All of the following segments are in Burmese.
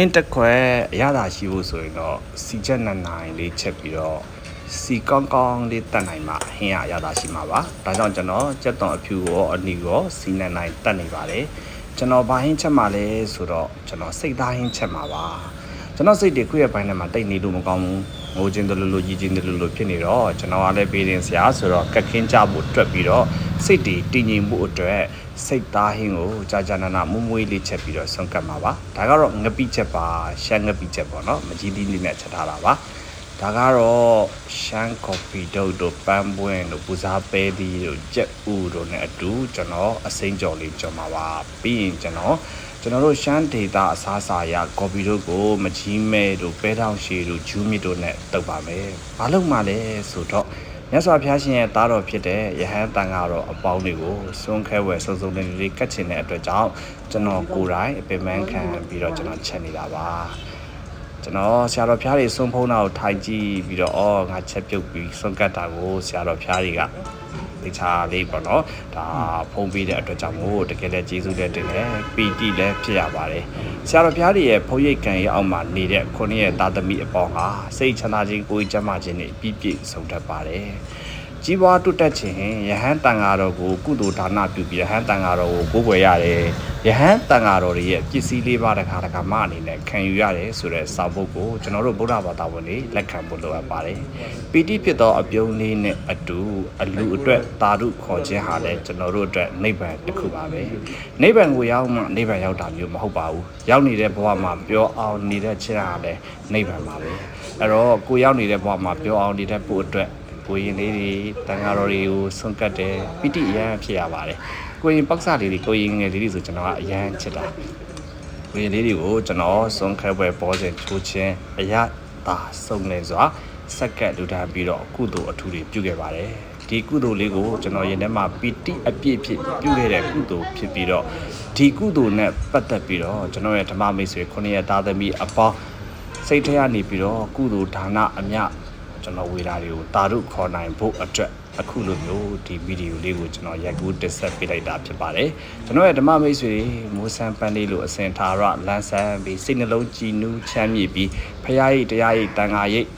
င်းတစ်ခွက်အရသာရှိဖို့ဆိုရင်တော့စီချက်နှစ်နိုင်လေးချက်ပြီးတော့စီကောင်းကောင်းလေးတက်နိုင်မှဟင်းရအရသာရှိမှာပါဒါကြောင့်ကျွန်တော်ကြက်သွန်အဖြူရောအနီရောစီနှစ်နိုင်တက်နေပါတယ်ကျွန်တော်ဘာဟင်းချက်မှာလဲဆိုတော့ကျွန်တော်စိတ်သားဟင်းချက်မှာပါကျွန်တော်စိတ်တွေခုရဲ့ဘိုင်းထဲမှာတိတ်နေလို့မကောင်းဘူးငိုချင်းတလူလူကြီးချင်းတလူလူဖြစ်နေတော့ကျွန်တော်ကလည်းပေးတင်ဆရာဆိုတော့ကက်ခင်းကြဖို့တွက်ပြီးတော့စိတ်တွေတည်ငြိမ်မှုအတွက် စိတ်သားဟင်းကိုကြာကြာနာနာမွမွေးလေးချက်ပြီးတော့ဆုံးကတ်မှာပါဒါကတော့ငပိချက်ပါရှမ်းငပိချက်ပေါ့နော်မကြီးသီးလေးနဲ့ချက်ထားတာပါဒါကတော့ရှမ်းကော်ဖီဒုတ်တို့ပန်းပွင့်တို့ပူစားပဲသီးတို့ကြက်ဥတို့ ਨੇ အတူကျွန်တော်အစိမ်းကြော်လေးကြော်မှာပါပြီးရင်ကျွန်တော်ကျွန်တော်တို့ရှမ်းဒေတာအစားအစာရကော်ဖီတို့ကိုမကြီးမဲတို့ပဲထောင်ရှည်တို့ဂျူးမြစ်တို့ ਨੇ တုပ်ပါမယ်ဘာလို့မှလဲဆိုတော့ မြတ်စွာဘုရားရှင်ရဲ့သားတော်ဖြစ်တဲ့ယဟန်တန်ဃာတော်အပေါင်းတွေကိုစွန့်ခဲဝယ်စုံစုံလေးလေးကတ်ချင်တဲ့အတွက်ကြောင့်ကျွန်တော်ကိုယ်တိုင်အပင်ပန်းခံပြီးတော့ကျွန်တော်ချက်နေတာပါကျွန်တော်ဆရာတော်ဘုရားတွေစွန့်ဖုံးတာကိုထိုင်ကြည့်ပြီးတော့အော်ငါချက်ပြုတ်ပြီးစွန့်ကတ်တာကိုဆရာတော်ဘုရားတွေက တခြားလေးပေါ့နော်ဒါဖုံးပေးတဲ့အတွက်ကြောင့်မို့တကယ်လည်းကျေးဇူးလည်းတင်တယ်ပီတိလည်းဖြစ်ရပါတယ်ဆရာတော်ဘုရားတွေရဲ့ဖုံးရိပ်ကံရဲ့အောက်မှာနေတဲ့ခုနှစ်ရဲ့သားသမီးအပေါင်းဟာစိတ်ချမ်းသာခြင်းကိုယ်ကျမ်းမာခြင်းနဲ့ပြည့်ပြည့်စုံတတ်ပါတယ် ကြီးပွားတုတ်တက်ခြင်းယဟန်တန်ဃာတော်ကိုကုသိုလ်ဒါနပြုပြီးယဟန်တန်ဃာတော်ကိုကိုးကွယ်ရတယ်ယဟန်တန်ဃာတော်တွေရဲ့ပစ္စည်းလေးပါးတစ်ခါတစ်ခါမှအနေနဲ့ခံယူရတယ်ဆိုတဲ့စာပုဒ်ကိုကျွန်တော်တို့ဗုဒ္ဓဘာသာဝင်တွေလက်ခံဖို့လိုအပ်ပါတယ်ပီတိဖြစ်သောအပြုံးလေးနဲ့အတူအလူအတွက်သာဓုခေါ်ခြင်းဟာလည်းကျွန်တော်တို့အတွက်နိဗ္ဗာန်တစ်ခုပါပဲနိဗ္ဗာန်ကိုရောက်မှနိဗ္ဗာန်ရောက်တာမျိုးမဟုတ်ပါဘူးရောက်နေတဲ့ဘဝမှာပြောအောင်နေတဲ့ခြင်းဟာလည်းနိဗ္ဗာန်ပါပဲအဲ့တော့ကိုရောက်နေတဲ့ဘဝမှာပြောအောင်နေတဲ့ပို့အတွက် ကိုရင်လေးတွေတန်ဃာတော်တွေကိုဆွန့်ကတ်တယ်ပီတိအရန်ဖြစ်ရပါတယ်ကိုရင်ပေါက်စလေးတွေကိုရင်ငယ်လေးတွေဆိုကျွန်တော်ကအရန်ချစ်တာကိုရင်လေးတွေကိုကျွန်တော်ဆွန့်ခဲပွဲပေါ်စဉ်ချိုးချင်းအရသာစုံနေစွာစက္ကက်လူတန်းပြီးတော့ကုသိုလ်အထူးတွေပြုခဲ့ပါတယ်ဒီကုသိုလ်လေးကိုကျွန်တော်ရင်ထဲမှာပီတိအပြည့်ဖြစ်ပြုခဲ့တဲ့ကုသိုလ်ဖြစ်ပြီးတော့ဒီကုသိုလ်နဲ့ပတ်သက်ပြီးတော့ကျွန်တော်ရဲ့ဓမ္မမိတ်ဆွေခုနှစ်ရက်သားသမီးအပေါင်းစိတ်ထဲကနေပြီးတော့ကုသိုလ်ဒါနအမြ ကျွန်တော်ဝေတာတွေကိုတာရုခေါ်နိုင်ဖို့အတွက်အခုလိုမျိုးဒီဗီဒီယိုလေးကိုကျွန်တော်ရိုက်ကူးတက်ဆက်ပေးလိုက်တာဖြစ်ပါတယ်ကျွန်တော်ရဲ့ဓမ္မမိတ်ဆွေတွေမိုးဆန်းပန်းလေးလိုအစဉ်သာရလန်းဆန်းပြီးစိတ်နှလုံးကြည်နူးချမ်းမြေ့ပြီးဖရာရိတ်တရားရိတ်တန်ခါရိတ်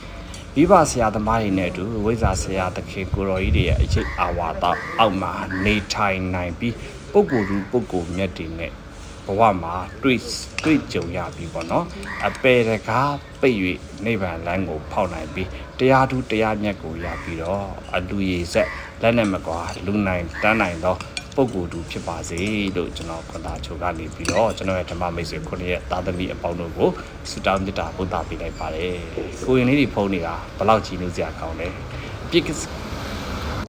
မိဘဆရာသမားတွေနဲ့အတူဝိဇ္ဇာဆရာတခင်ကိုတော်ကြီးတွေရဲ့အရေးအာဝါဒအောက်မှာနေထိုင်နိုင်ပြီးပုဂ္ဂိုလ်သူပုဂ္ဂိုလ်မြတ်တွေနဲ့ဘ ဝမှာတွေ့တွေ့ကြုံရပြီပေါ့နော်အပေတကားပိတ်၍နိဗ္ဗာန်လမ်းကို ဖောက်နိုင်ပြီးတရားထူးတရားမြတ်ကိုရပြီးတော့အလူရည်ဆက်လက်နဲ့မကွာလူနိုင်တန်းနိုင်သောပုဂ္ဂိုလ်သူဖြစ်ပါစေလို့ကျွန်တော်ခွန်သားချုပ်ကနေပြီးတော့ကျွန်တော်ရဲ့ဓမ္မမိတ်ဆွေခုနှစ်ရဲ့သားသမီးအပေါင်းတို့ကိုဆုတောင်းမေတ္တာဘုဒ္ဓပေးလိုက်ပါတယ်ကိုရင်လေးတွေဖုန်းနေတာဘယ်လောက်ကြည်နူးစရာကောင်းလဲပြစ်